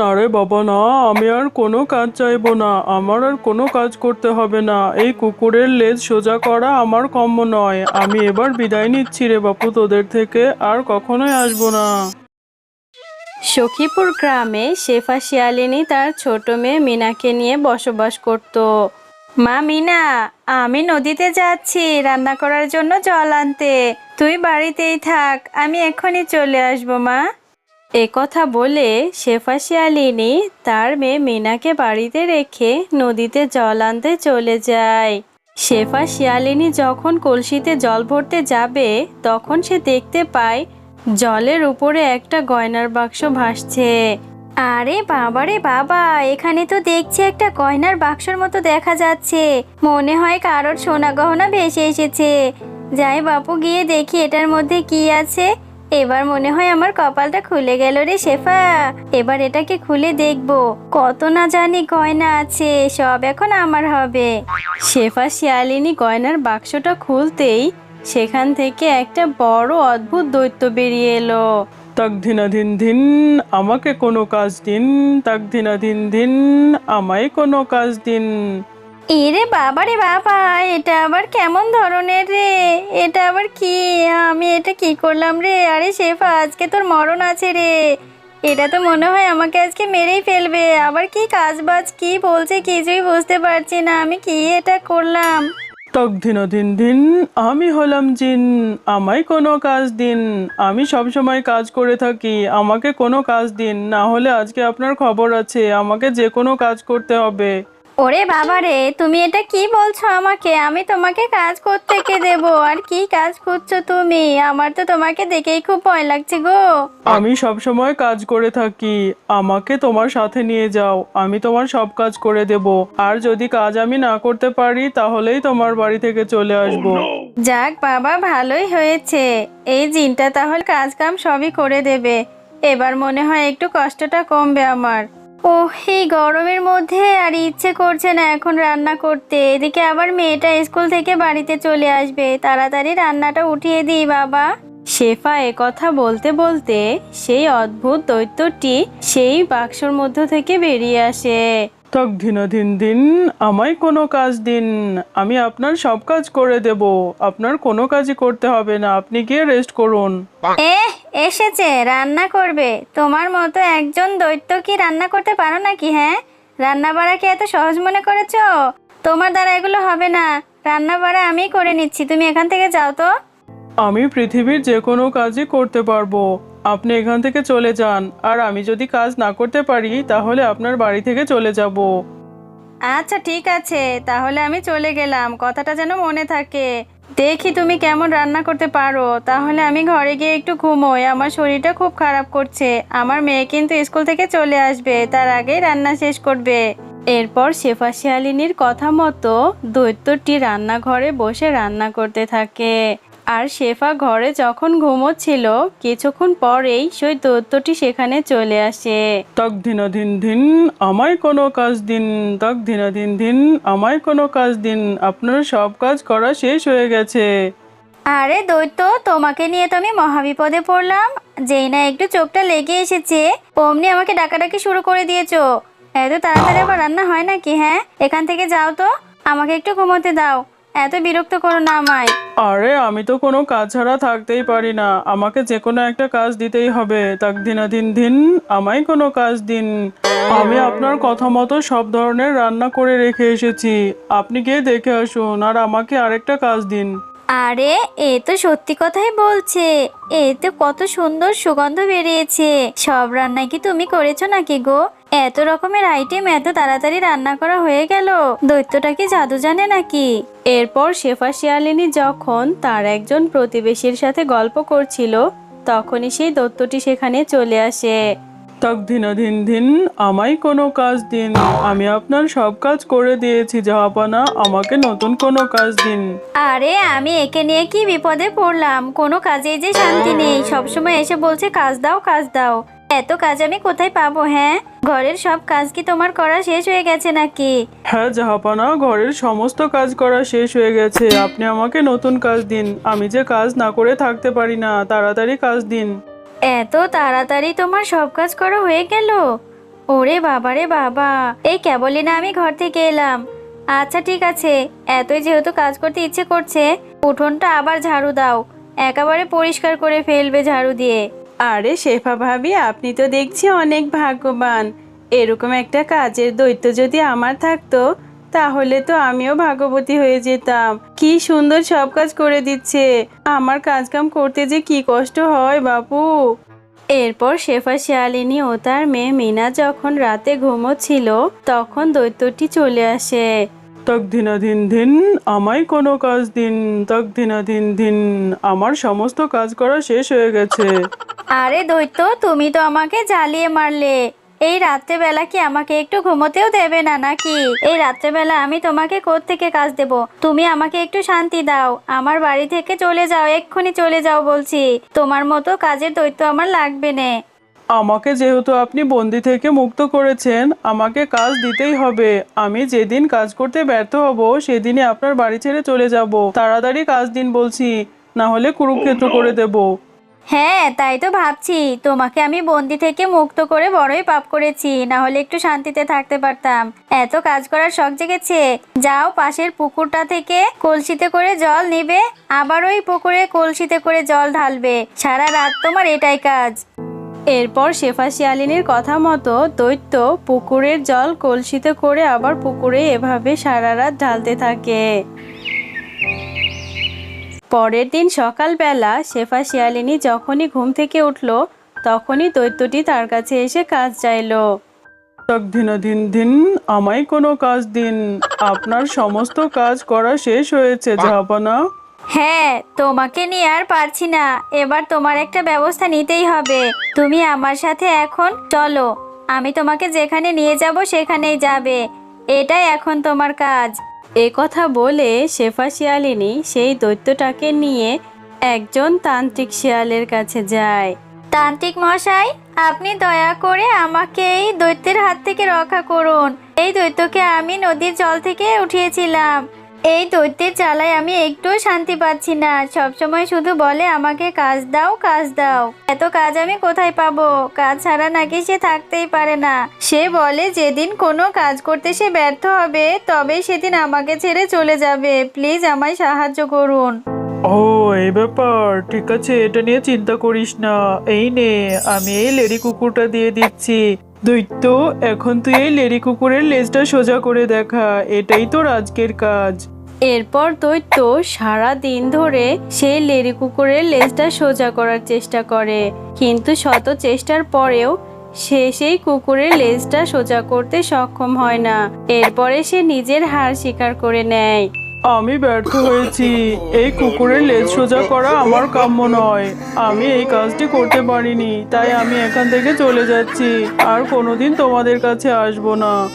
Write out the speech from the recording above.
না রে বাবা, না, আমি আর কোনো কাজ চাইব না। আমার আর কোনো কাজ করতে হবে না। এই কুকুরের লেজ সোজা করা আমার কম্য নয়। আমি এবার বিদায় নিচ্ছি রে বাপু, তোদের থেকে আর কখনোই আসব না। সখীপুর গ্রামে শেফা শিয়ালিনী তার ছোট মেয়ে মিনাকে নিয়ে বসবাস করত। মা মিনা, আমি নদীতে যাচ্ছি, রান্না করার জন্য জল আনতে। তুই বাড়িতেই থাক, আমি এখনই চলে আসব, মা। কথা বলে শেফা শিয়ালিনী তার মেয়ে মিনাকে বাড়িতে রেখে নদীতে জল আনতে চলে যায়। শেফা শিয়ালিনী যখন কলসিতে জল ভরতে যাবে, তখন সে দেখতে পায় জলের উপরে একটা গয়নার বাক্স ভাসছে। আরে বাবারে বাবা, এখানে তো দেখছি একটা গয়নার বাক্সর মতো দেখা যাচ্ছে। মনে হয় কারোর সোনা গহনা ভেসে এসেছে। যাই বাপু গিয়ে দেখি এটার মধ্যে কি আছে। এবার মনে হয় আমার কপালটা খুলে গেল রে শেফা। এবার এটাকে খুলে দেখব। কত না জানি গয়না আছে, সব এখন আমার হবে। শেফা শিয়ালিনী গয়নার বাক্সটা খুলতেই সেখান থেকে একটা বড় অদ্ভুত দৈত্য বেরিয়ে এলো। তাক ধিনা আমাকে কোনো কাজ দিন তাক ধিনা ধিন ধিন আমায় কোনো কাজ দিন। এরে বাবা রে বাবা, এটা আবার কেমন ধরনের রে? এটা আবার কি? আমি এটা কি করলাম রে? আরে শেফা, আজকে তোর মরণ আছে রে। এটা তো মনে হয় আমাকে আজকে মেরেই ফেলবে। আবার কি কাজ বাজ কি বলছে কিছুই বুঝতে পারছি না, আমি কি এটা করলাম? তাক ধিনা ধিন ধিন আমি হলাম জিন, আমায় কোনো কাজ দিন। আমি সব সময় কাজ করে থাকি, আমাকে কোনো কাজ দিন। না হলে আজকে আপনার খবর আছে, আমাকে যে কোনো কাজ করতে হবে। ওরে বাবা রে তুমি এটা কি বলছো আমাকে? আমি তোমাকে কাজ করতে কে দেব। আর কি কাজ করছ তুমি? আমার তো তোমাকে দেখেই খুব ভয় লাগছে গো। আমি সব সময় কাজ করে থাকি। আমাকে তোমার সাথে নিয়ে যাও। আমি তোমার সব কাজ করে দেব। আর যদি কাজ আমি না করতে পারি তাহলেই তোমার বাড়ি থেকে চলে আসব। যাক বাবা ভালোই হয়েছে। এই জিনটা তাহলে কাজ কাম সবই করে দেবে। এবার মনে হয় একটু কষ্টটা কমবে আমার। ও এই গরমের মধ্যে আর ইচ্ছে করছে না এখন রান্না করতে। এদিকে আবার মেয়েটা স্কুল থেকে বাড়িতে চলে আসবে। তাড়াতাড়ি রান্নাটা উঠিয়ে দিই বাবা। শেফা কথা বলতে বলতে সেই অদ্ভুত দৈত্যটি সেই বাক্সর মধ্য থেকে বেরিয়ে আসে। তক দিন দিন আমায় কোনো কাজ দিন। আমি আপনার সব কাজ করে দেব। আপনার কোনো কাজই করতে হবে না। আপনি গিয়ে রেস্ট করুন। এ এসেছে, রান্না করবে। তোমার মতো একজন দৈত্য কি রান্না করতে পারো নাকি হ্যাঁ? রান্না বাড়া কি এত সহজ মনে করেছ? তোমার দ্বারা এগুলো হবে না। রান্না বাড়া আমি করে নিচ্ছি, তুমি এখান থেকে যাও তো। আমি পৃথিবীর যে কোনো কাজই করতে পারব। আপনি এখান থেকে চলে যান, আর আমি যদি কাজ না করতে পারি, তাহলে আপনার বাড়ি থেকে চলে যাব। আচ্ছা ঠিক আছে। তাহলে আমি চলে গেলাম। কথাটা যেন মনে থাকে। দেখি তুমি কেমন রান্না করতে পারো। তাহলে আমি ঘরে গিয়ে একটু ঘুমোই। আমার শরীরটা খুব খারাপ করছে। আমার মেয়ে কিন্তু স্কুল থেকে চলে আসবে। তার আগেই রান্না শেষ করবে। এরপর শেফা শিয়ালিনীর কথা মতো দৈত্যটি রান্নাঘরে বসে রান্না করতে থাকে। আর শেফা ঘরে যখন ঘুমোচ্ছিল কিছুক্ষণ পরেই সেই দৈত্যটি সেখানে চলে আসে। তক ধিন দিন দিন আমায় কোনো কাজ দিন তক ধিন দিন দিন আমায় কোনো কাজ দিন আপনার সব কাজ করা শেষ হয়ে গেছে। আরে দৈত্য তোমাকে নিয়ে তো আমি মহাবিপদে পড়লাম। যেই না একটু চোখটা লেগে এসেছে। অমনি আমাকে ডাকাডাকি শুরু করে দিয়েছ। এত তাড়াতাড়ি আবার রান্না হয় নাকি হ্যাঁ? এখান থেকে যাও তো। আমাকে একটু ঘুমোতে দাও। এত বিরক্ত করো না আমায়। আরে আমি তো কোনো কাজ ছাড়া থাকতেই পারি না। আমাকে যে কোনো একটা কাজ দিতেই হবে। তাক দিনা দিন দিন আমায় কোনো কাজ দিন। আমি আপনার কথা মতো সব ধরনের রান্না করে রেখে এসেছি। আপনি গিয়ে দেখে আসুন আর আমাকে আরেকটা কাজ দিন। আরে এ তো সত্যি কথাই বলছে। এ তো কত সুন্দর সুগন্ধ বেরিয়েছে। সব রান্না কি তুমি করেছ নাকি গো? এত রকমের আইটেম এত তাড়াতাড়ি রান্না করা হয়ে গেল। দৈত্যটা কি জাদু জানে নাকি? এরপর শেফা শিয়ালিনী যখন তার একজন প্রতিবেশীর সাথে গল্প করছিল তখনই সেই দৈত্যটি সেখানে চলে আসে। তাক দিনা দিন দিন আমায় কোনো কাজ দিন। আমি আপনার সব কাজ করে দিয়েছি জাহাপানা। আমাকে নতুন কোনো কাজ দিন। আরে আমি একে নিয়ে কি বিপদে পড়লাম? কোনো কাজেই যে শান্তি নেই। সবসময় এসে বলছে কাজ দাও কাজ দাও। এত কাজ আমি কোথায় পাবো হ্যাঁ? ঘরের সব কাজ কি তোমার করা শেষ হয়ে গেছে নাকি? হ্যাঁ জাহাপানা ঘরের সমস্ত কাজ করা শেষ হয়ে গেছে। আপনি আমাকে নতুন কাজ দিন। আমি যে কাজ না করে থাকতে পারি না তাড়াতাড়ি কাজ দিন। এত তাড়াতাড়ি তোমার সব কাজ করা হয়ে গেল? ওরে বাবা রে বাবা এই কেবলই না আমি ঘর থেকে এলাম। আচ্ছা ঠিক আছে। এতই যেহেতু কাজ করতে ইচ্ছে করছে উঠোনটা আবার ঝাড়ু দাও। একেবারে পরিষ্কার করে ফেলবে ঝাড়ু দিয়ে। আরে শেফা ভাবি, আপনি তো দেখছি অনেক ভাগ্যবান। এরকম একটা কাজের দৈত্য যদি আমার থাকতো, তাহলে তো আমিও ভাগ্যবতী হয়ে যেতাম। কি সুন্দর সব কাজ করে দিচ্ছে। আমার কাজ কাম করতে যে কি কষ্ট হয় বাপু। এরপর শেফা শিয়ালিনী ও তার মেয়ে মিনা যখন রাতে ঘুমোচ্ছিল, তখন দৈত্যটি চলে আসে। তক দিনা দিন আমায় কোনো কাজ দিন তক দিনা দিন দিন আমার সমস্ত কাজ করা শেষ হয়ে গেছে। আরে দৈত্য, তুমি তো আমাকে জ্বালিয়ে মারলে। এই রাত্রেবেলা কি আমাকে একটু ঘুমোতেও দেবে না নাকি? এই রাত্রেবেলা আমি তোমাকে থেকে কাজ দেব? তুমি আমাকে একটু শান্তি দাও। আমার বাড়ি থেকে চলে যাও, এক্ষুনি চলে যাও বলছি। তোমার মতো কাজের দৈত্য আমার লাগবে না। আমাকে যেহেতু আপনি বন্দি থেকে মুক্ত করেছেন, আমাকে কাজ দিতেই হবে। আমি যেদিন কাজ করতে ব্যর্থ হব, সেদিনই আপনার বাড়ি ছেড়ে চলে যাব। তাড়াতাড়ি কাজ দিন বলছি, না হলে কুরুক্ষেত্র করে দেব। হ্যাঁ তাই তো ভাবছি। তোমাকে আমি বন্দি থেকে মুক্ত করে বড়ই পাপ করেছি না হলে একটু শান্তিতে থাকতে পারতাম। এত কাজ করার শখ জেগেছে। যাও পাশের পুকুরটা থেকে কলসিতে করে জল নিবে, আবার ওই পুকুরে কলসিতে করে জল ঢালবে। সারা রাত তোমার এটাই কাজ। এরপর শেফা শিয়ালিনীর কথা মতো দৈত্য পুকুরের জল কলসিতে করে আবার পুকুরে এভাবে সারা রাত ঢালতে থাকে। পরের দিন সকালবেলা শেফা শিয়ালিনী যখনই ঘুম থেকে উঠল তখনই দৈত্যটি তার কাছে এসে কাজ চাইলো। দিনা দিন দিন আমায় কোনো কাজ দিন। আপনার সমস্ত কাজ করা শেষ হয়েছে জাহাপানা হ্যাঁ তোমাকে নিয়ে আর পারছি না। এবার তোমার একটা ব্যবস্থা নিতেই হবে। তুমি আমার সাথে এখন চলো। আমি তোমাকে যেখানে নিয়ে যাব সেখানেই যাবে। এটাই এখন তোমার কাজ। এ কথা বলে শেফা শিয়ালিনী সেই দৈত্যটাকে নিয়ে একজন তান্ত্রিক শিয়ালের কাছে যায়। তান্ত্রিক মশাই, আপনি দয়া করে আমাকে এই দৈত্যের হাত থেকে রক্ষা করুন। এই দৈত্যকে আমি নদীর জল থেকে উঠিয়েছিলাম। এই দৈত্যের চালায় আমি একটুও শান্তি পাচ্ছি না। সবসময় শুধু বলে, আমাকে কাজ দাও কাজ দাও। এত কাজ আমি কোথায় পাবো? কাজ ছাড়া নাকি সে থাকতেই পারে না। সে বলে, যেদিন কোনো কাজ করতে সে ব্যর্থ হবে তবে সেদিন আমাকে ছেড়ে চলে যাবে। প্লিজ আমায় সাহায্য করুন। ও, এই ব্যাপার। ঠিক আছে, এটা নিয়ে চিন্তা করিস না। এই নে, আমি এই লেডি কুকুরটা দিয়ে দিচ্ছি। দৈত্য এখন তুই এই লেডি কুকুরের লেজটা সোজা করে দেখা। এটাই তোর আজকের কাজ। এরপর দৈত্য সারা দিন ধরে সেই লেরি কুকুরের লেজটা সোজা করার চেষ্টা করে। কিন্তু শত চেষ্টার পরেও সে সেই কুকুরের লেজটা সোজা করতে সক্ষম হয় না। এরপরে সে নিজের হার স্বীকার করে নেয়। আমি ব্যর্থ হয়েছি। এই কুকুরের লেজ সোজা করা আমার কাম্য নয়। আমি এই কাজটি করতে পারিনি, তাই আমি এখান থেকে চলে যাচ্ছি। আর কোনোদিন তোমাদের কাছে আসব না।